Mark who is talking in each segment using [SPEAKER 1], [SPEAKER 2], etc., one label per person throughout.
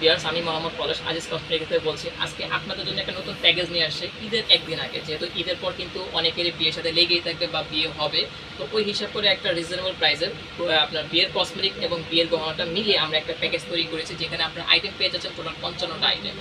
[SPEAKER 1] Viewers আমি মোহাম্মদ পলাশ Aziz cosmetic থেকে বলছি, আজকে আপনাদের জন্য একটা নতুন প্যাকেজ নিয়ে আসছে, ঈদের একদিন আগে। যেহেতু ঈদের পর কিন্তু অনেকেরই বিয়ের সাথে লেগেই থাকবে বা বিয়ে হবে। তো ওই হিসাব করে একটা রিজনেবল প্রাইসের আপনার বিয়ের কসমেটিক এবং বিয়ের গহনাটা মিলিয়ে আমরা একটা প্যাকেজ তৈরি করেছি, যেখানে আপনার আইটেম পেয়ে যাচ্ছেন টোটাল পঞ্চান্নটা আইটেম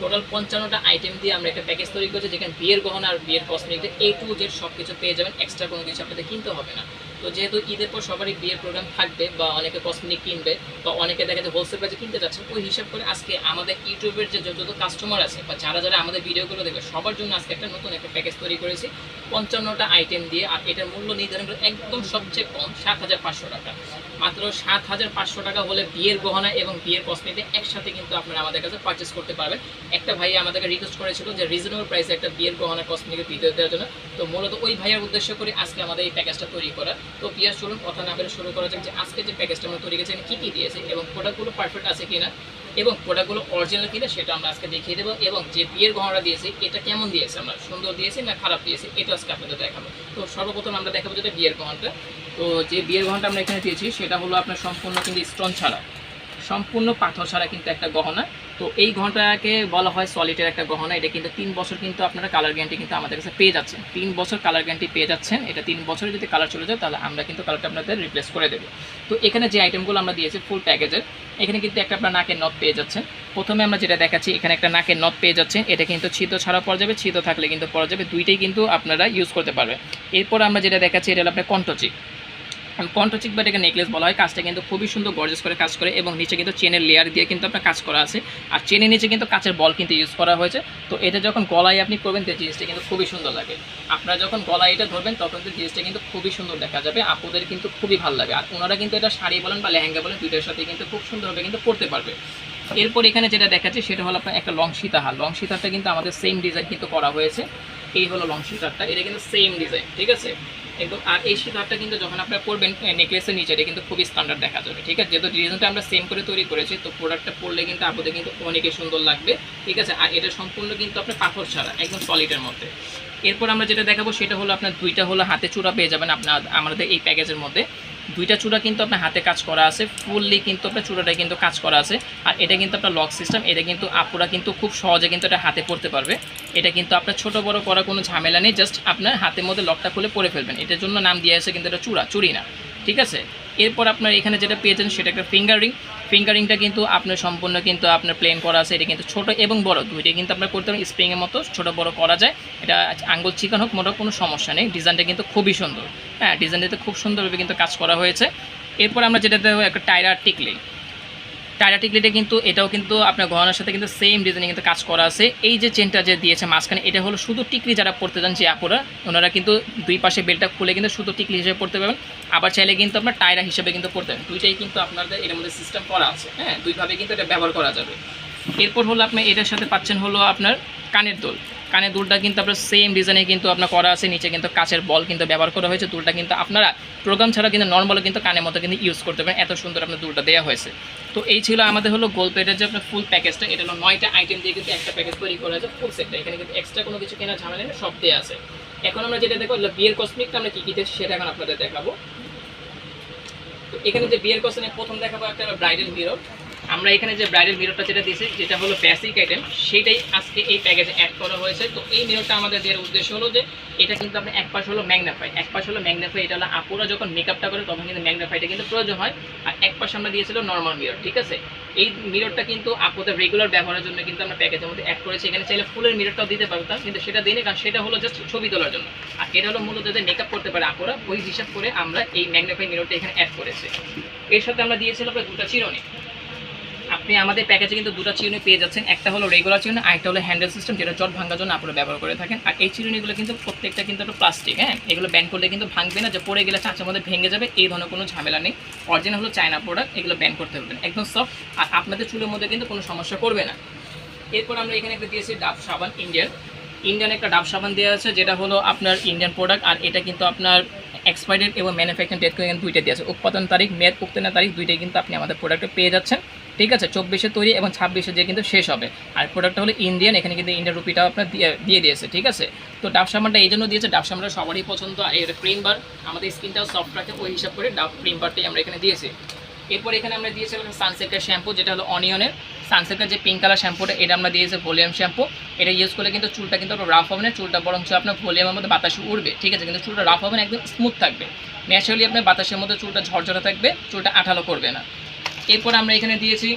[SPEAKER 1] টোটাল পঞ্চান্নটা আইটেম দিয়ে আমরা একটা প্যাকেজ তৈরি করেছি, যেখানে বিয়ের গহনা আর বিয়ের কসমেটিক এ টু জেড সব কিছু পেয়ে যাবেন এক্সট্রা কোনো কিছু আপনাদের কিনতে হবে না। তো যেহেতু ঈদের পর সবারই বিয়ের প্রোগ্রাম থাকবে বা অনেকে কসমেটিক কিনবে বা অনেকে দেখা যায় হোলসেল প্রাইসে কিনতে যাচ্ছে ওই হিসাব করে আজকে আমাদের ইউটিউবের যে যত কাস্টমার আছে বা যারা যারা আমাদের ভিডিওগুলো দেখবে, সবার জন্য আজকে একটা নতুন একটা প্যাকেজ তৈরি করেছি। পঞ্চান্নটা আইটেম দিয়ে, আর এটার মূল্য নির্ধারণ করে একদম সবচেয়ে কম সাত হাজার পাঁচশো টাকা। মাত্র সাত হাজার পাঁচশো টাকা হলে বিয়ের গহনা এবং বিয়ের কসমেটিক একসাথে কিন্তু আপনারা আমাদের কাছে পারচেস করতে পারবেন। একটা ভাই আমাদেরকে রিকোয়েস্ট করেছিল যে রিজনেবল প্রাইসে একটা বিয়ের গহনা কসমেটিক ভিডিও দেওয়ার জন্য। তো মূলত ওই ভাইয়ের উদ্দেশ্য করে আজকে আমাদের এই প্যাকেজটা তৈরি করা। তো পিয়ার চলুন, কথা না বলে শুরু করা যাক যে আজকে যে প্যাকেজটা আমরা তৈরি করেছি, কী কী দিয়েছে এবং প্রোডাক্টগুলো পারফেক্ট আছে কিনা এবং প্রোডাক্টগুলো অরিজিনাল কিনা সেটা আমরা আজকে দেখিয়ে দেবো এবং যে বিয়ের গহনাটা দিয়েছি, এটা কেমন দিয়েছে আমরা? সুন্দর দিয়েছি না খারাপ দিয়েছি? এটা আজকে আপনাদের দেখাবো। তো সর্বপ্রথম আমরা দেখাবো যেটা বিয়ের গহনটা। তো যে বিয়ের গহনটা আমরা এখানে দিয়েছি, সেটা হলো আপনার সম্পূর্ণ কিন্তু স্টোন ছাড়া। সম্পূর্ণ পাথর ছাড়া কিন্তু একটা গহনা। তো এই গহনাটাকে বলা হয় সলিডের একটা গহনা। এটা কিন্তু তিন বছর কিন্তু আপনারা কালার গ্যারান্টি কিন্তু আমাদের কাছে পেয়ে যাচ্ছেন। তিন বছর কালার গ্যারান্টি পেয়ে যাচ্ছেন। এটা তিন বছরে যদি কালার চলে যায়, তাহলে আমরা কিন্তু কালারটা আপনাদের রিপ্লেস করে দেবো। তো এখানে যে আইটেমগুলো আমরা দিয়েছি ফুল প্যাকেজের এখানে কিন্তু একটা আপনার নাকের নথ পেয়ে যাচ্ছেন। প্রথমে আমরা যেটা দেখাচ্ছি, এখানে একটা নাকের নথ পেয়ে যাচ্ছেন। এটা কিন্তু ছিদ্র ছাড়া পড়া যাবে। ছিদ্র থাকলে কিন্তু পড়া যাবে। দুইটাই কিন্তু আপনারা ইউজ করতে পারবেন। এরপর আমরা যেটা দেখাচ্ছি, এটা হলো আপনার কণ্ঠচিক কন্ট্রোচিক বা এটাকে নেকলেস বলা হয়, কাজটা কিন্তু খুবই সুন্দর গর্জেস করে কাজ করে এবং নিচে কিন্তু চেনের লেয়ার দিয়ে কিন্তু আপনার কাজ করা আছে। আর চেনের নিচে কিন্তু কাচের বল কিন্তু ইউজ করা হয়েছে। তো এটা যখন গলায় আপনি করবেন, তো জিনিসটা কিন্তু খুবই সুন্দর লাগে। আপনারা যখন গলায় এটা ধরবেন, তখন তো জিনিসটা কিন্তু খুবই সুন্দর দেখা যাবে। আপুদের কিন্তু খুবই ভালো লাগে। আর ওনারা কিন্তু এটা শাড়ি বলেন বা লেহেঙ্গা বলেন, দুইটার সাথে কিন্তু খুব সুন্দরভাবে কিন্তু পড়তে পারবে। এরপর এখানে যেটা দেখাচ্ছে, সেটা হলো আপনার একটা লং সীতাহার। লং সীতারটা কিন্তু আমাদের সেম ডিজাইন কিন্তু করা হয়েছে। এই হলো লং সীতারটা। এটা কিন্তু সেম ডিজাইন ঠিক আছে? একদম আর এই শিকারটা কিন্তু যখন আপনারা পরবেন নেকলেসের নিচে, এটা কিন্তু খুবই স্ট্যান্ডার্ড দেখা যাবে ঠিক আছে? যেহেতু ডিজাইনটা আমরা সেম করে তৈরি করেছি, তো প্রোডাক্টটা পরলে কিন্তু আপনাদের কিন্তু অনেকই সুন্দর লাগবে, ঠিক আছে? আর এটা সম্পূর্ণ কিন্তু আপনার পাথর ছাড়া, একদম সলিডের মধ্যে। এরপর আমরা যেটা দেখাবো, সেটা হলো আপনার দুইটা হলো হাতে চূড়া পেয়ে যাবেন আপনার, আমাদের এই প্যাকেজের মধ্যে। দুইটা চূড়া কিন্তু আপনার হাতে কাজ করা আছে ফুললি কিন্তু আপনার চূড়াটা কিন্তু কাজ করা আছে। আর এটা কিন্তু আপনার লক সিস্টেম এটা কিন্তু আপুরা কিন্তু খুব সহজে কিন্তু এটা হাতে পড়তে পারবে। এটা কিন্তু আপনার ছোট বড় করার কোনো ঝামেলা নেই জাস্ট আপনার হাতের মধ্যে লকটা খুলে পরে ফেলবেন। এটার জন্য নাম দিয়ে আছে কিন্তু এটা চূড়া চুরি না, ঠিক আছে? এরপর আপনার এখানে যেটা পেয়েছেন সেটা একটা ফিঙ্গারিং ফিঙ্গারিংটা কিন্তু আপনার সম্পূর্ণ কিন্তু আপনার প্লেন করা আছে। এটা কিন্তু ছোট এবং বড়। দুইটাই কিন্তু আপনার করতে পারেন স্প্রিংয়ের মতো ছোট বড় করা যায়। এটা আঙ্গুল চিকন হোক মোটামুটি কোনো সমস্যা নেই। ডিজাইনটা কিন্তু খুবই সুন্দর। হ্যাঁ ডিজাইনটাতে খুব সুন্দরভাবে কিন্তু কাজ করা হয়েছে। এরপর আমরা যেটা দেবো একটা টায়রার টিকলি। টায়রা টিকলিটা কিন্তু এটাও কিন্তু আপনার গহনার সাথে কিন্তু সেম ডিজাইনে কিন্তু কাজ করা আছে। এই যে চেনটা যে দিয়েছে মাঝখানে, এটা হলো শুধু টিকলি যারা পড়তে চান যে আপুরা, ওনারা কিন্তু দুই পাশে বেলটা খুলে কিন্তু শুধু টিকলি হিসেবে পড়তে পারবেন। আবার চাইলে কিন্তু আপনার টায়রা হিসেবে কিন্তু পড়তে পারেন দুইটাই কিন্তু আপনাদের এর মধ্যে সিস্টেম করা আছে হ্যাঁ? দুইভাবে কিন্তু এটা ব্যবহার করা যাবে। এরপর হলো আপনি এটার সাথে পাচ্ছেন হলো আপনার কানের দোল। কানের দুলটা কিন্তু আপনার সেম ডিজাইনে কিন্তু আপনার করা আছে, নিচে কিন্তু কাচের বল কিন্তু ব্যবহার করা হয়েছে। দুলটা কিন্তু আপনারা প্রোগ্রাম ছাড়া কিন্তু নর্মালও কিন্তু কানের মতো কিন্তু ইউজ করতে পারেন। এত সুন্দর আপনার দুলটা দেওয়া হয়েছে। তো এই ছিল আমাদের হলো গোল প্লেটের যে আপনার ফুল প্যাকেজটা এটা হলো নয়টা আইটেম দিয়ে কিন্তু একটা প্যাকেজ তৈরি করা হয়েছে ফুল সেটটা এখানে কিন্তু এক্সট্রা কোনো কিছু কেনা ঝামেলা নেই, সব দেওয়া আছে। এখন আমরা যেটা দেখো বিয়ের কসমিকটা আমরা কী কী সেটা এখন আপনাদের দেখাবো। তো এখানে যে বিয়ের কসনে প্রথম দেখাবো একটা ব্রাইডাল মিরর আমরা এখানে যে ব্রাইডাল মিররটা যেটা দিয়েছি, যেটা হলো বেসিক আইটেম সেটাই আজকে এই প্যাকেজে অ্যাড করা হয়েছে। তো এই মিররটা আমাদের দেওয়ার উদ্দেশ্য হলো যে, এটা কিন্তু আপনার এক পাশ হলো ম্যাগনাফাই এক পাশ হলো ম্যাগনাফাই এটা হলো আপুরা যখন মেকআপটা করে তখন কিন্তু ম্যাগনাফাইটা কিন্তু প্রয়োজন হয়। আর এক পাশে আমরা দিয়েছিল নর্মাল মিরর ঠিক আছে? এই মিররটা কিন্তু আপুদের রেগুলার ব্যবহারের জন্য কিন্তু আমরা প্যাকেজের মধ্যে অ্যাড করেছি। এখানে চাইলে ফুলের মিররটাও দিতে পারতাম কিন্তু সেটা দিই কারণ সেটা হলো জাস্ট ছবি তোলার জন্য। আর এটা হলো মূলত যাদের মেকআপ করতে পারে আপুরা, ওই হিসাব করে আমরা এই ম্যাগনাফাই মিররটা এখানে অ্যাড করেছি। এর সাথে আমরা দিয়েছিলাম দুটা চিরুনি। আপনি আমাদের প্যাকেজে কিন্তু দুটো চিরুনি পেয়ে যাচ্ছেন। একটা হলো রেগুলার চিরুনি, আরেকটা হলো হ্যান্ডেল সিস্টেম যেটা চট ভাঙার জন্য আপনারা ব্যবহার করে থাকেন। আর এই চিরুনিগুলো কিন্তু প্রত্যেকটা কিন্তু একটা প্লাস্টিক হ্যাঁ? এগুলো ব্যান করলে কিন্তু ভাঙবে না, যে পড়ে গেলে চাঁচের মধ্যে ভেঙে যাবে, এই ধরনের কোনো ঝামেলা নেই। অরিজিনাল হলো চায়না প্রোডাক্ট এগুলো ব্যান করতে হবে একদম সফট আর আপনাদের চুলের মধ্যে কিন্তু কোনো সমস্যা করবে না। এরপর আমরা এখানে একটা দিয়েছি ডাব সাবান ইন্ডিয়ান ইন্ডিয়ান একটা ডাব সাবান দেওয়া আছে, যেটা হলো আপনার ইন্ডিয়ান প্রোডাক্ট আর এটা কিন্তু আপনার এক্সপায়ার্ড এবং ম্যানুফ্যাকচারিং ডেট কিন্তু দুইটা দিয়ে আছে। উৎপাদন তারিখ, মেয়াদ উত্তীর্ণের তারিখ, দুইটাই কিন্তু আপনি আমাদের প্রোডাক্টে পেয়ে যাচ্ছেন। ঠিক আছে, চব্বিশে তৈরি এবং ছাব্বিশে যে কিন্তু শেষ হবে। আর প্রোডাক্টটা হলো ইন্ডিয়ান এখানে কিন্তু ইন্ডিয়ান রুপিটাও আপনার দিয়ে দিয়ে দিয়েছে, ঠিক আছে? তো ডাব সাবানটা এই জন্য দিয়েছে, ডাব সাবানটা সবারই পছন্দ, আর এর ক্রিম বার আমাদের স্কিনটাও সফট রাখে, ওই হিসাব করে ডাব ক্রিম বারটাই আমরা এখানে দিয়েছি। এরপর এখানে আমরা দিয়েছিলাম সানসেটের শ্যাম্পু যেটা হলো অনিয়নের সানসিল্কের যে পিঙ্ক কালার শ্যাম্পুটা এটা আমরা দিয়েছি ভলিউম শ্যাম্পু এটা ইউজ করলে কিন্তু চুলটা কিন্তু রাফ হবে না, চুলটা বরং আপনার ভলিউমের মধ্যে বাতাসে উঠবে ঠিক আছে? কিন্তু চুলটা রাফ হবে না, একদম স্মুথ থাকবে। ন্যাচারালি আপনার বাতাসের মধ্যে চুলটা ঝরঝরে থাকবে, চুলটা আঠালো করবে না। এরপর আমরা এখানে দিয়েছি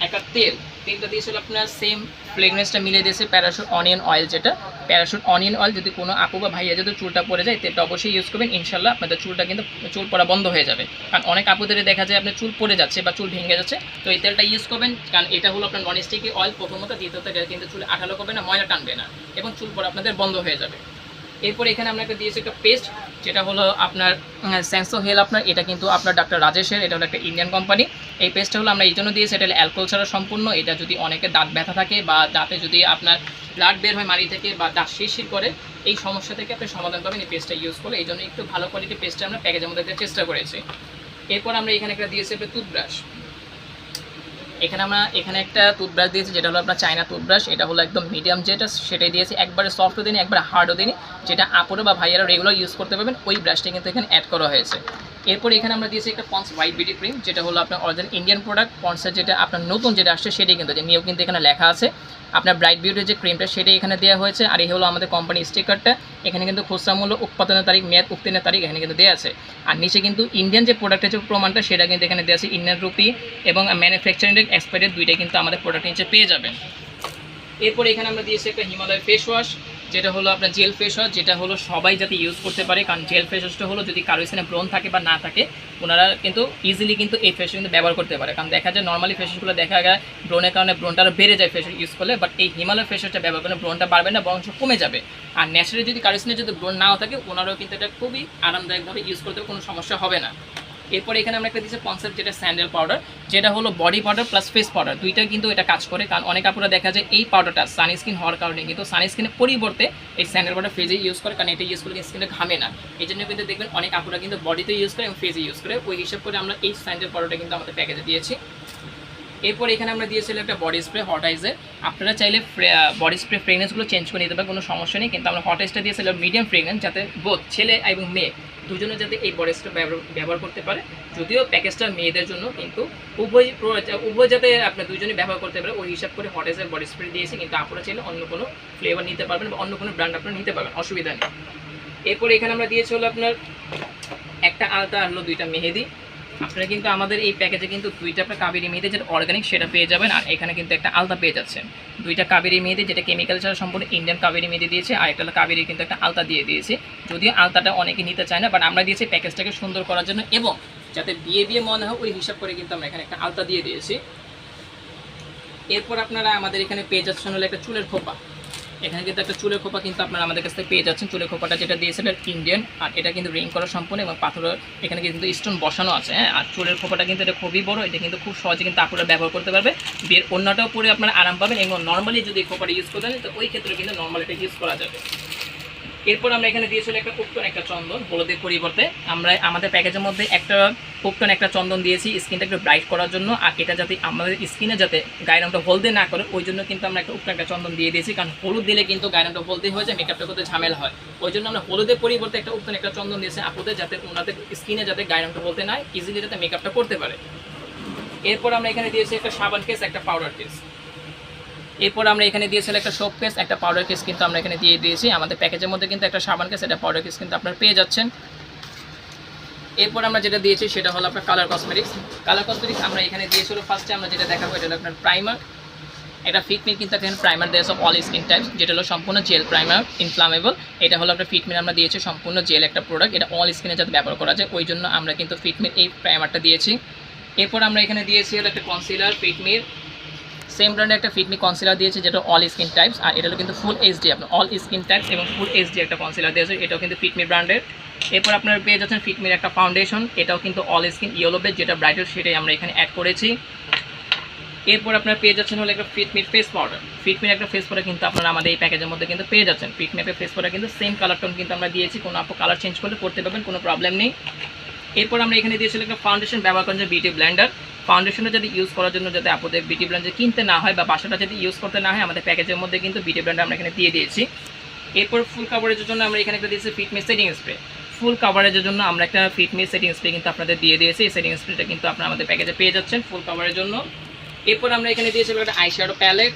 [SPEAKER 1] একটা তেল। তেলটা দিয়েছিল আপনার সেম ফ্লেগনেসটা মিলে দিয়েছে প্যারাশুট অনিয়ন অয়েল যেটা। প্যারাশুট অনিয়ন অয়েল যদি কোনো আপু বা ভাইয়া যদি চুলটা পড়ে যায়, তেলটা অবশ্যই ইউজ করবেন। ইনশাল্লাহ আপনাদের চুলটা কিন্তু, চুল পড়া বন্ধ হয়ে যাবে। কারণ অনেক আপুদের দেখা যায় আপনার চুল পড়ে যাচ্ছে বা চুল ভেঙে যাচ্ছে। তো এই তেলটা ইউজ করবেন। কারণ এটা হলো আপনার নন স্টিকি অয়েল প্রথমত, দ্বিতীয়ত কিন্তু চুল আঠালো করবে না, ময়লা টানবে না। এবং চুল পড়া আপনাদের বন্ধ হয়ে যাবে। এরপর এখানে আমরা একটা দিয়েছি একটা পেস্ট যেটা হলো আপনার স্যান্সো হেল আপনার, এটা কিন্তু আপনার ডাক্তার রাজেশের, এটা হলো একটা ইন্ডিয়ান কোম্পানি এই পেস্টটা হলো আমরা এই জন্য দিয়েছি, এটা হলো অ্যালকোহল ছাড়া সম্পূর্ণ, এটা যদি অনেকে দাঁত ব্যথা থাকে বা দাঁতে যদি আপনার ব্লাড বের হয় মাড়ি থেকে বা দাঁত শিরশির করে, এই সমস্যা থেকে আপনি সমাধান পাবেন এই পেস্টটা ইউজ করে এই জন্য একটু ভালো কোয়ালিটির পেস্টটা আমরা প্যাকেজের মধ্যে দেওয়ার চেষ্টা করেছি। এরপর আমরা এখানে একটা দিয়েছি একটা টুথব্রাশ এখানে আমরা এখানে একটা টুথব্রাশ দিয়েছি, যেটা হলো আপনার চায়না টুথব্রাশ এটা হলো একদম মিডিয়াম যেটা সেটাই দিয়েছি। একবারে সফটও দিনই একবারে হার্ডও দিনই যেটা আপুরে বা ভাইয়ারা রেগুলার ইউজ করতে পারবেন, ওই ব্রাশটি কিন্তু এখানে অ্যাড করা হয়েছে। এরপর এখানে আমরা দিয়েছি একটা পন্স হোয়াইট বিউটি ক্রিম যেটা হলো আপনার অরিজিনাল ইন্ডিয়ান প্রোডাক্ট পন্সের যেটা আপনার নতুন যেটা আসছে সেটাই কিন্তু নিয়েও কিন্তু এখানে লেখা আছে। আপনার ব্রাইট বিউটির যে ক্রিমটা সেটাই এখানে দেওয়া হয়েছে, আর এই হলো আমাদের কোম্পানি স্টিকারটা এখানে কিন্তু খুচরা মূল্য উৎপাদনের তারিখ, মেয়াদ উত্তীর্ণের তারিখ এখানে কিন্তু দেওয়া আছে। আর নিচে কিন্তু ইন্ডিয়ান যে প্রোডাক্টের যে প্রমাণটা সেটা কিন্তু এখানে দেওয়া আছে ইন্ডিয়ান রুপি এবং ম্যানুফ্যাকচারিং এক্সপায়ারের দুইটাই কিন্তু আমাদের প্রোডাক্ট নিচে পেয়ে যাবেন। এরপর এখানে আমরা দিয়েছি একটা হিমালয় ফেস ওয়াশ যেটা হলো আপনার জেল ফেস ওয়াশ যেটা হলো সবাই যাতে ইউজ করতে পারে। কারণ জেল ফেস ওয়াশটা হলো যদি কারও এখানে ব্রণ থাকে বা না থাকে, ওনারা কিন্তু ইজিলি কিন্তু এই ফেস কিন্তু ব্যবহার করতে পারে। কারণ দেখা যায় নর্মালি ফেস ওয়াশগুলো দেখা যায় ব্রণের কারণে ব্রণটা আরও বেড়ে যায় ফেস ইউজ করলে বাট এই হিমালয় ফেস ওয়াশটা ব্যবহার করলে ব্রণটা বাড়বে না, বরঞ্চ কমে যাবে। আর ন্যাচারালি যদি কারও যদি ব্রণ নাও থাকে, ওনারাও কিন্তু এটা খুবই আরামদায়কভাবে ইউজ করতে কোনো সমস্যা হবে না। এরপর এখানে আমরা একটা দিচ্ছি কনসেপ্ট যেটা স্যান্ডেল পাউডার যেটা হলো body powder plus face powder দুইটা কিন্তু এটা কাজ করে। কারণ অনেক আপুরা দেখা যায় এই পাউডারটা সানস্ক্রিন হওয়ার কারণে কিন্তু সানস্ক্রিনের পরিবর্তে এই স্যান্ডেল পাউডার ফেজে ইউজ করে, কারণ এটা ইউজ করলে স্কিনে ঘামে না। এই জন্য কিন্তু দেখবেন অনেক আপুরা কিন্তু বডিতে ইউজ করে এবং ফেজে ইউজ করে। ওই হিসাব করে আমরা এই স্যান্ডেল পাউডারটা কিন্তু আমাদের প্যাকেজে দিয়েছি। এরপর এখানে আমরা দিয়েছিলাম একটা বডি স্প্রে হট আইজের আপনারা চাইলে বডি স্প্রে ফ্রেগনেন্সগুলো চেঞ্জ করে নিতে পারেন, কোনো সমস্যা নেই। কিন্তু আমরা হট আইসটা মিডিয়াম ফ্রেগনেন্স যাতে বোধ ছেলে এবং মেয়ে দুজনে যাতে এই বডি স্প্রে ব্যবহার করতে পারে। যদিও প্যাকেজটা মেয়েদের জন্য, কিন্তু উভয় উভয় যাতে আপনার দুজনে ব্যবহার করতে পারে, ওই হিসাব করে হট আইসের বডি স্প্রে দিয়েছি। কিন্তু আপনারা চাইলে অন্য কোনো ফ্লেভার নিতে পারবেন বা অন্য কোনো ব্র্যান্ড আপনারা নিতে পারবেন, অসুবিধা নেই। এরপর এখানে আমরা দিয়েছি হলো আপনার একটা আলতা আনলো দুইটা মেহেদি। আপনারা কিন্তু আমাদের এই প্যাকেজে কিন্তু দুইটা আপনার কাবেরি মেয়েদের যেটা অর্গানিক সেটা পেয়ে যাবেন, আর এখানে কিন্তু একটা আলতা পেয়ে যাচ্ছেন। দুইটা কাবেরি মেয়েদের যেটা কেমিক্যাল ছাড়া সম্পূর্ণ ইন্ডিয়ান কাবেরি মেয়েদের দিয়েছে, আর একটা কাবেরি কিন্তু একটা আলতা দিয়ে দিয়েছে। যদিও আলতাটা অনেকে নিতে চায় না বাট আমরা দিয়েছি প্যাকেজটাকে সুন্দর করার জন্য এবং যাতে বিয়ে বিয়ে মনে হয়, ওই হিসাব করে কিন্তু আমরা এখানে একটা আলতা দিয়ে দিয়েছি। এরপর আপনারা আমাদের এখানে পেয়ে যাচ্ছেন হলো একটা চুলের খোপা। এখানে কিন্তু একটা চুলের খোপা কিন্তু আপনারা আমাদের কাছ থেকে পেয়ে যাচ্ছেন। চুলের খোপাটা যেটা দিয়েছেন ইন্ডিয়ান আর এটা কিন্তু রিং করা সম্পূর্ণ এবং পাথরের এখানে কিন্তু স্টোন বসানো আছে হ্যাঁ? আর চুলের খোপাটা কিন্তু এটা খুবই বড়, এটা কিন্তু খুব সহজে কিন্তু আপনারা ব্যবহার করতে পারবে। বিয়ের অন্যটাও পরে আপনারা আরাম পাবেন এবং নর্মালি যদি খোপাটা ইউজ করতে তো ওই ক্ষেত্রে কিন্তু নর্মাল এটা ইউজ করা যাবে। এরপর আমরা এখানে দিয়েছিল একটা উপটন, একটা চন্দন, হলুদের পরিবর্তে। আমরা আমাদের প্যাকেজের মধ্যে একটা উপটন, একটা চন্দন দিয়েছি, স্কিনটা একটু ব্রাইট করার জন্য। আর এটা যাতে আমাদের স্কিনে যাতে গায়ের রঙটা হলদে না করে, ওই জন্য কিন্তু আমরা একটা উপটন, একটা চন্দন দিয়ে দিয়েছি। কারণ হলুদ দিলে কিন্তু গায়ের রঙটা হলদে হয়ে যায় মেকআপটা করতে ঝামেলা হয়। ওই জন্য আমরা হলুদের পরিবর্তে একটা উপটন, একটা চন্দন দিয়েছি আপুদের, যাতে ওনাদের স্কিনে যাতে গায়ের রঙটা হলদে না ইজিলি যাতে মেকআপটা করতে পারে। এরপর আমরা এখানে দিয়েছি একটা সাবান কেস, একটা পাউডার কেস। এরপর আমরা এখানে দিয়েছিলাম একটা সোপ কেস একটা পাউডার কেস কিন্তু আমরা এখানে দিয়ে দিয়েছি। আমাদের প্যাকেজের মধ্যে কিন্তু একটা সাবান কেস একটা পাউডার কেস কিন্তু আপনারা পেয়ে যাচ্ছেন। এরপর আমরা যেটা দিয়েছি সেটা হলো আপনার কালার কসমেটিক্স কালার কসমেটিক্স আমরা এখানে দিয়েছিল ফার্স্টে আমরা যেটা দেখাবো এটা হলো আপনার প্রাইমার এটা ফিটমিন কিন্তু এখানে প্রাইমার দেওয়া সব অল স্কিন টাইপস যেটা হলো সম্পূর্ণ জেল প্রাইমার ইনফ্লামেবল এটা হলো আপনার ফিটমিন আমরা দিয়েছি, সম্পূর্ণ জেল একটা প্রোডাক্ট এটা অল স্কিনে যাতে ব্যবহার করা যায়, ওই জন্য আমরা কিন্তু ফিটমির এই প্রাইমারটা দিয়েছি। এরপর আমরা এখানে দিয়েছি হলো একটা কনসিলার ফিটমির সেম ব্র্যান্ডের একটা ফিটমি কনসিলার দিয়েছে, যেটা অল স্কিন টাইপস আর এটা কিন্তু ফুল এইচডি আপনার অল স্কিন টাইপস এবং ফুল এইচডি একটা কনসিলার দিয়েছে, এটাও কিন্তু ফিটমি ব্র্যান্ডের এরপর আপনারা পেয়ে যাচ্ছেন ফিটমির একটা ফাউন্ডেশন এটাও কিন্তু অল স্কিন ইয়েলো বেস যেটা ব্রাইটার সেটাই আমরা এখানে অ্যাড করেছি। এরপর আপনারা পেয়ে যাচ্ছেন হলো একটা ফিটমির ফেস পাউডার ফিটমির একটা ফেস পাউডার কিন্তু আপনারা আমাদের এই প্যাকেজের মধ্যে কিন্তু পেয়ে যাচ্ছেন। ফিটমির ফেস পাউডার কিন্তু সেম কালার টোন কিন্তু আমরা দিয়েছি, কোনো আপু কালার চেঞ্জ করলে করতে পারবেন, কোনো প্রবলেম নেই। এরপর আমরা এখানে দিয়েছিলাম একটা ফাউন্ডেশন ব্যবহার করেন বিউটি ব্লেন্ডার ফাউন্ডেশনটা যদি ইউজ করার জন্য যাতে আপনাদের বিটি ব্লেন্ডার কিনতে না হয় বা বাসাটা যদি ইউজ করতে না হয়, আমাদের প্যাকেজের মধ্যে কিন্তু বিটি ব্র্যান্ড আমরা এখানে দিয়ে দিয়েছি। এরপর ফুল কাভারেজের জন্য আমরা এখানে একটা দিয়েছি Fit Me setting spray full কাভারেজের জন্য আমরা একটা ফিটমি সেটিং স্প্রে কিন্তু আপনাদের দিয়ে দিয়েছি। এই সেটিং স্প্রেটা কিন্তু আপনারা আমাদের প্যাকেজে পেয়ে যাচ্ছেন ফুল কাভারের জন্য। এরপর আমরা এখানে দিয়েছি একটা আইশ্যাডো প্যালেট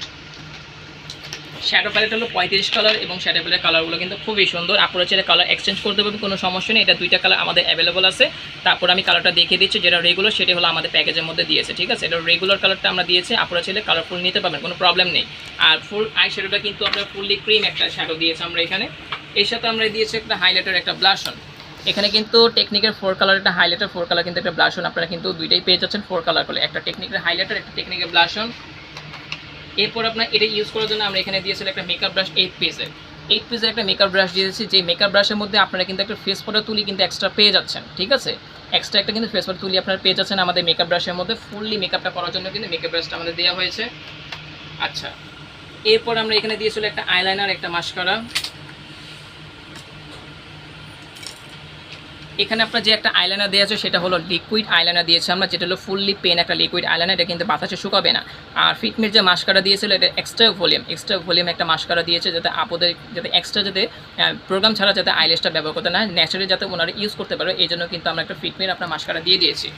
[SPEAKER 1] শ্যাডো প্যালেট হলো পঁয়ত্রিশ কালার এবং শ্যাডো প্যালেট কালারগুলো কিন্তু খুবই সুন্দর। আপনারা চাইলে কালার এক্সচেঞ্জ করতে পারবেন কোনো সমস্যা নেই। এটা দুইটা কালার আমাদের অ্যাভেলেবল আছে। তারপর আমি কালারটা দেখিয়ে দিচ্ছি, যেটা রেগুলার সেটা হলো আমাদের প্যাকেজের মধ্যে দিয়েছে, ঠিক আছে? এটা রেগুলার কালারটা আমরা দিয়েছি আপনারা চাইলে কালারফুল নিতে পারবেন, কোনো প্রবলেম নেই। আর ফুল আই শ্যাডোটা কিন্তু আমরা ফুললি ক্রিম একটা শ্যাডো দিয়েছি আমরা এখানে। এর সাথে আমরা দিয়েছি একটা হাইলাইটার একটা ব্লাশন এখানে কিন্তু টেকনিকের ফোর কালার একটা হাইলাইটার ফোর কালার কিন্তু একটা ব্লাশন আপনারা কিন্তু দুইটাই পেয়ে যাচ্ছেন ফোর কালার করে। একটা টেকনিকের হাইলাইটার একটা টেকনিকের ব্লাশন এরপর আপনার এটা ইউজ করার জন্য আমরা এখানে দিয়েছিলাম একটা মেকআপ ব্রাশ এইট পিসের এইট পিসের একটা মেকআপ ব্রাশ দিয়েছি যে মেকআপ ব্রাশের মধ্যে আপনারা কিন্তু একটা ফেস ফটো তুলি কিন্তু এক্সট্রা পেয়ে যাচ্ছেন, ঠিক আছে? এক্সট্রা একটা কিন্তু ফেস ফটো তুলি আপনারা পেয়ে যাচ্ছেন আমাদের মেকআপ ব্রাশের মধ্যে ফুললি মেকআপটা করার জন্য কিন্তু মেকআপ ব্রাশটা আমাদের দেওয়া হয়েছে। আচ্ছা এরপর আমরা এখানে দিয়েছিল একটা আইলাইনার একটা মাস্কারা এখানে আপনার যে একটা আইলাইনার দেওয়া আছে, সেটা হলো লিকুইড আইলাইনার দিয়েছে আমরা, যেটা হলো ফুললি পেন একটা লিকুইড আইলাইনার এটা কিন্তু বাতাসে শুকাবে না। আর ফিটমির যে মাস্কারা দিয়েছিল, এটা এক্সট্রা ভলিউম এক্সট্রা ভলিউম একটা মাস্কারা দিয়েছে, যাতে আপদের যাতে এক্সট্রা যাতে প্রোগ্রাম ছাড়া যাতে আইলেসটা ব্যবহার করতে না ন্যাচারালি যাতে ওনারা ইউজ করতে পারে, এই জন্য কিন্তু আমরা একটা ফিটমির আপনার মাস্কারা দিয়ে দিয়েছি।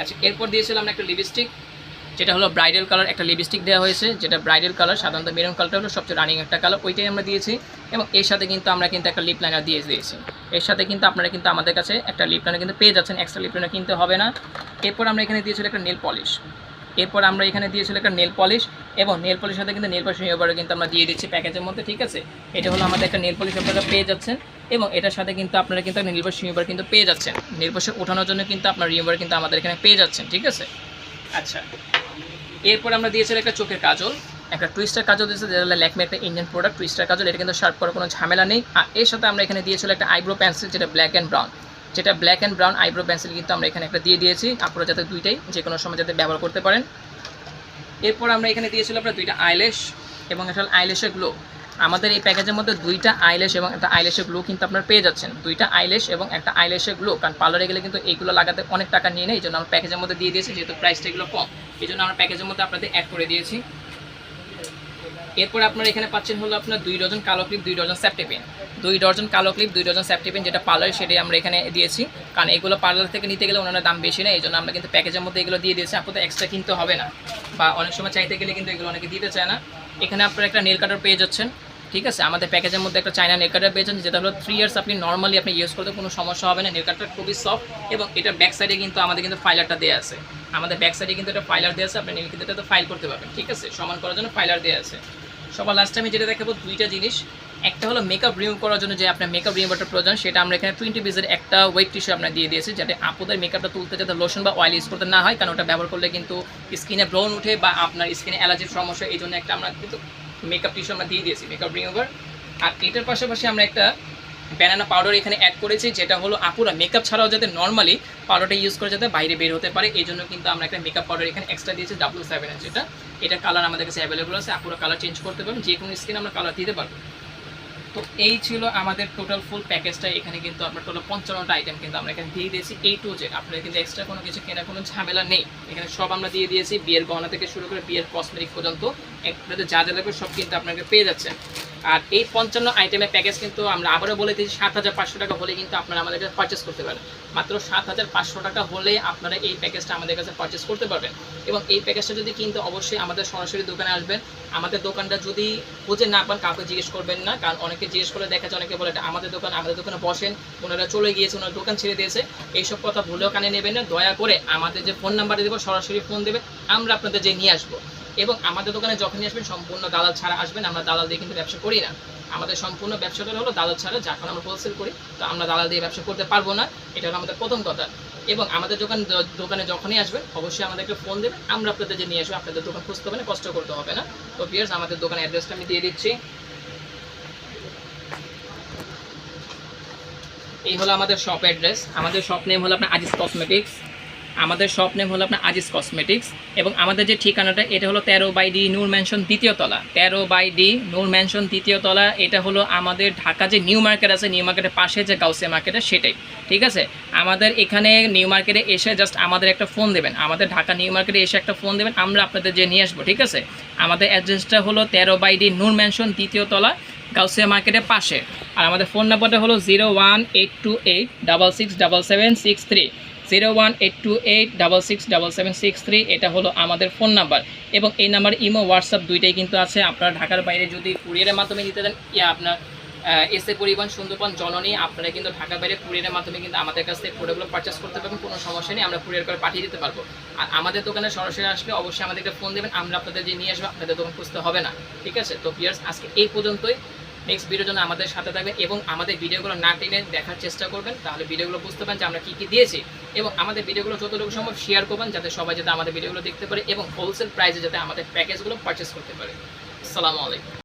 [SPEAKER 1] আচ্ছা এরপর দিয়েছিলাম আমরা একটা লিপস্টিক যেটা হলো ব্রাইডাল কালার একটা লিপস্টিক দেওয়া হয়েছে, যেটা ব্রাইডাল কালার সাধারণত মেরুন কালারটা হলো সবচেয়ে রানিং একটা কালার ওইটাই আমরা দিয়েছি। এবং এর সাথে কিন্তু আমরা কিন্তু একটা লিপ লাইনার দিয়ে দিয়েছি। এর সাথে কিন্তু আপনারা কিন্তু আমাদের কাছে একটা লিপ লাইনার কিন্তু পেয়ে যাচ্ছেন এক্সট্রা লিপ লাইনার কিনতে হবে না। এরপর আমরা এখানে দিয়েছিলাম একটা নেল পলিশ এরপর আমরা এখানে দিয়েছিলাম একটা নেল পলিশ এবং নেল পলিশের সাথে কিন্তু নেল পলিশ রিমুভারও কিন্তু আমরা দিয়ে দিচ্ছি প্যাকেজের মধ্যে, ঠিক আছে? এটা হলো আমাদের একটা নেল পলিশ আপনারা পেয়ে যাচ্ছেন এবং এটার সাথে কিন্তু আপনারা কিন্তু নেল পলিশ কিন্তু পেয়ে যাচ্ছেন। নেল পলিশ ওঠানোর জন্য কিন্তু আপনার রিমুভার কিন্তু আমাদের এখানে পেয়ে যাচ্ছেন, ঠিক আছে? আচ্ছা। এরপর আমরা দিয়েছিলাম একটা চোখের কাজল। একটা টুইস্টার কাজল দিয়েছে, যেটা ল্যাকমে একটা ইন্ডিয়ান প্রোডাক্ট টুইস্টার কাজল, এটা কিন্তু শার্প করার কোনো ঝামেলা নেই। আর এর সাথে আমরা এখানে দিয়েছিলাম একটা আইব্রো পেন্সিল যেটা ব্ল্যাক অ্যান্ড ব্রাউন যেটা black and brown eyebrow pencil কিন্তু আমরা এখানে একটা দিয়ে দিয়েছি। আপনারা যাতে দুইটাই যে কোনো সময় যাতে ব্যবহার করতে পারেন। এরপর আমরা এখানে দিয়েছিলাম আপনার দুইটা আইলেশ এবং একটা আইলেশের গ্লো আমাদের এই প্যাকেজের মধ্যে দুইটা আইলেশ এবং একটা আইলেশের গ্লো কিন্তু আপনারা পেয়ে যাচ্ছেন। দুইটা আইলেশ এবং একটা আইলেশের গ্লো কারণ পার্লারে গেলে কিন্তু এইগুলো লাগাতে অনেক টাকা নিয়ে নেয়, এই জন্য আমরা প্যাকেজের মধ্যে দিয়ে দিয়েছি, যেহেতু প্রাইসটা এগুলো কম। এই জন্য আমরা প্যাকেজের মধ্যে আপনাদের অ্যাড করে দিয়েছি। এরপর আপনারা এখানে পাচ্ছেন হলো আপনার দুই ডজন কালো ক্লিপ, দুই ডজন সেফটি পেন। দুই ডজন কালো ক্লিপ, দুই ডজন সেফটি পেন, যেটা পার্লার সেটাই আমরা এখানে দিয়েছি। কারণ এগুলো পার্লার থেকে নিতে গেলে ওনারা দাম বেশি নেই এই জন্য আমরা কিন্তু প্যাকেজের মধ্যে এগুলো দিয়ে দিয়েছি। আপনাদের এক্সট্রা কিনতে হবে না। বা অনেক সময় চাইতে গেলে কিন্তু এগুলো অনেকে দিতে চায় না। এখানে আপনারা একটা নেল কাটার পেয়ে যাচ্ছেন, ঠিক আছে? আমাদের প্যাকেজের মধ্যে একটা চায়না নেল কাটার পেয়েছেন যেটা হলো থ্রি ইয়ার্স আপনি নর্মালি আপনি ইউজ করতে কোনো সমস্যা হবে না। নেল কাটার খুবই সফট এবং এটার ব্যাক সাইডে কিন্তু আমাদের কিন্তু ফাইলারটা দেওয়া আছে। আমাদের ব্যাক সাইডে কিন্তু একটা ফাইলার দেওয়া আছে, আপনি কিন্তু এটা তো ফাইল করতে পারবেন, ঠিক আছে? সমান করার জন্য ফাইলার দেওয়া আছে। সবার লাস্টে আমি যেটা দেখাবো দুইটা জিনিস। একটা হলো মেকআপ রিমুভ করার জন্য যে আপনার মেকআপ রিমুভারটা প্রয়োজন, সেটা আমরা এখানে টোয়েন্টি পিসের একটা ওয়েট টিস্যু আমরা দিয়ে দিয়েছি, যাতে আপনাদের মেকআপটা তুলতে যাতে লোশন বা অয়েল ইউজ করতে না হয়, কারণ ওটা ব্যবহার করলে কিন্তু স্কিনে ব্রন উঠে বা আপনার স্কিনে অ্যালার্জির সমস্যা, এই জন্য একটা আমরা কিন্তু মেকআপ টিস্যু আমরা দিয়ে দিয়েছি মেকআপ রিমুভার আর এটার পাশাপাশি আমরা একটা ব্যানানা পাউডার এখানে অ্যাড করেছি, যেটা হলো আপুরা মেকআপ ছাড়াও যাতে নর্মালি পাউডারটা ইউজ করে যাতে বাইরে বের হতে পারে, এই জন্য কিন্তু আমরা একটা মেকআপ পাউডার এখানে এক্সট্রা দিয়েছি ডাব্লু সেভেন যেটা। এটা কালার আমাদের কাছে অ্যাভেলেবল আছে, আপুরা কালার চেঞ্জ করতে পারবেন যে কোনো স্কিন আমরা কালার দিতে পারব তো এই ছিল আমাদের টোটাল ফুল প্যাকেজটা এখানে কিন্তু আপনার টোটাল পঞ্চান্নটা আইটেম কিন্তু আমরা এখানে দিয়ে দিয়েছি এই টু জেড আপনাদের কিন্তু এক্সট্রা কোনো কিছু কেনার কোনো ঝামেলা নেই। এখানে সব আমরা দিয়ে দিয়েছি বিয়ের গহনা থেকে শুরু করে বিয়ের কসমেটিক পর্যন্ত। আপনাদের যা যা লাগবে সব কিন্তু আপনাকে পেয়ে যাচ্ছেন। আর এই পঞ্চান্ন আইটেমের প্যাকেজ কিন্তু আমরা আবারও বলে দিয়েছি সাত হাজার পাঁচশো টাকা হলে কিন্তু আপনারা আমাদের কাছে পারচেস করতে পারেন। মাত্র সাত হাজার পাঁচশো টাকা হলে আপনারা এই প্যাকেজটা আমাদের কাছে পারচেস করতে পারবেন। এবং এই প্যাকেজটা যদি কিন্তু অবশ্যই আমাদের সরাসরি দোকানে আসবেন। আমাদের দোকানটা যদি খুঁজে না পান, কাউকে জিজ্ঞেস করবেন না। কারণ অনেকে জিজ্ঞেস করে দেখা যায়, অনেকে বলে আমাদের দোকান, আমাদের দোকানে বসেন। ওনারা চলে গিয়েছে, ওনার দোকান ছেড়ে দিয়েছে। এইসব কথা ভুলেও কানে নেবেন না। দয়া করে আমাদের যে ফোন নাম্বারটা দেবো, সরাসরি ফোন দেবে। আমরা আপনাদের যে নিয়ে আসব। এবং আমাদের দোকানে যখনই আসবেন, সম্পূর্ণ দালাল ছাড়া আসবেন, আমরা দালাল দিয়ে কিন্তু ব্যবসা করি না। আমাদের সম্পূর্ণ ব্যবসাটা হলো দালাল ছাড়া যখন আমরা হোলসেল করি, তো আমরা দালাল দিয়ে ব্যবসা করতে পারব না। এটা হলো আমাদের প্রথম কথা। এবং আমাদের দোকান দোকানে যখনই আসবেন, অবশ্যই আমাদেরকে ফোন দেবেন। আমরা আপনাদের যে নিয়ে আসব, আপনাদের দোকান খুঁজতে হবে না, কষ্ট করতে হবে না। তো বিয়ার্স আমাদের দোকানের অ্যাড্রেসটা আমি দিয়ে দিচ্ছি। এই হলো আমাদের শপ অ্যাড্রেস আমাদের শপ নেম হলো আপনার আজিজ কসমেটিক্স আমাদের শপ নেম হলো আপনার আজিজ কসমেটিক্স এবং আমাদের যে ঠিকানাটা, এটা হলো তেরো বাই ডি নূর ম্যানশন দ্বিতীয় তলা। তেরো বাই ডি নূর ম্যানশন দ্বিতীয় তলা, এটা হলো আমাদের ঢাকা যে নিউ মার্কেট আছে, নিউ মার্কেটের পাশে যে গাউসে মার্কেটে সেটাই। ঠিক আছে? আমাদের এখানে নিউ মার্কেটে এসে জাস্ট আমাদের একটা ফোন দেবেন। আমাদের ঢাকা নিউ মার্কেটে এসে একটা ফোন দেবেন, আমরা আপনাদের যে নিয়ে আসব, ঠিক আছে? আমাদের অ্যাড্রেসটা হলো তেরো বাই ডি নূর ম্যানশন দ্বিতীয় তলা গাউসিয়া মার্কেটের পাশে। আর আমাদের ফোন নাম্বারটা হলো zero one eight two eight double six double seven six three. Zero one eight two eight double six double seven six three, এটা হলো আমাদের ফোন নাম্বার। এবং এই নাম্বার ইমো, হোয়াটসঅ্যাপ দুইটাই কিন্তু আছে। আপনারা ঢাকার বাইরে যদি কুরিয়ারের মাধ্যমে নিতে দেন ইয়া আপনার এসে পরিবহন, সুন্দরবন, জননী, আপনারা কিন্তু ঢাকার বাইরে কুরিয়ারের মাধ্যমে কিন্তু আমাদের কাছ থেকে প্রোডাক্টগুলো পারচেস করতে পারবেন, কোনো সমস্যা নেই, আমরা কুরিয়ার করে পাঠিয়ে দিতে পারব। আর আমাদের দোকানে সরাসরি আসলে অবশ্যই আমাদেরকে ফোন দেবেন, আমরা আপনাদের যে নিয়ে আসব, আপনাদের দোকান খুঁজতে হবে না, ঠিক আছে? তো পিয়ার্স আজকে এই পর্যন্তই। নেক্সট ভিডিওর জন্য আমাদের সাথে থাকবেন এবং আমাদের ভিডিওগুলো না টেনে দেখার চেষ্টা করবেন, তাহলে ভিডিওগুলো বুঝতে পারেন যে আমরা কী কী দিয়েছি। এবং আমাদের ভিডিওগুলো যতটুকু সম্ভব শেয়ার করবেন যাতে সবাই যাতে আমাদের ভিডিওগুলো দেখতে পারে এবং হোলসেল প্রাইসে যাতে আমাদের প্যাকেজগুলো পারচেস করতে পারে। আসসালামু আলাইকুম।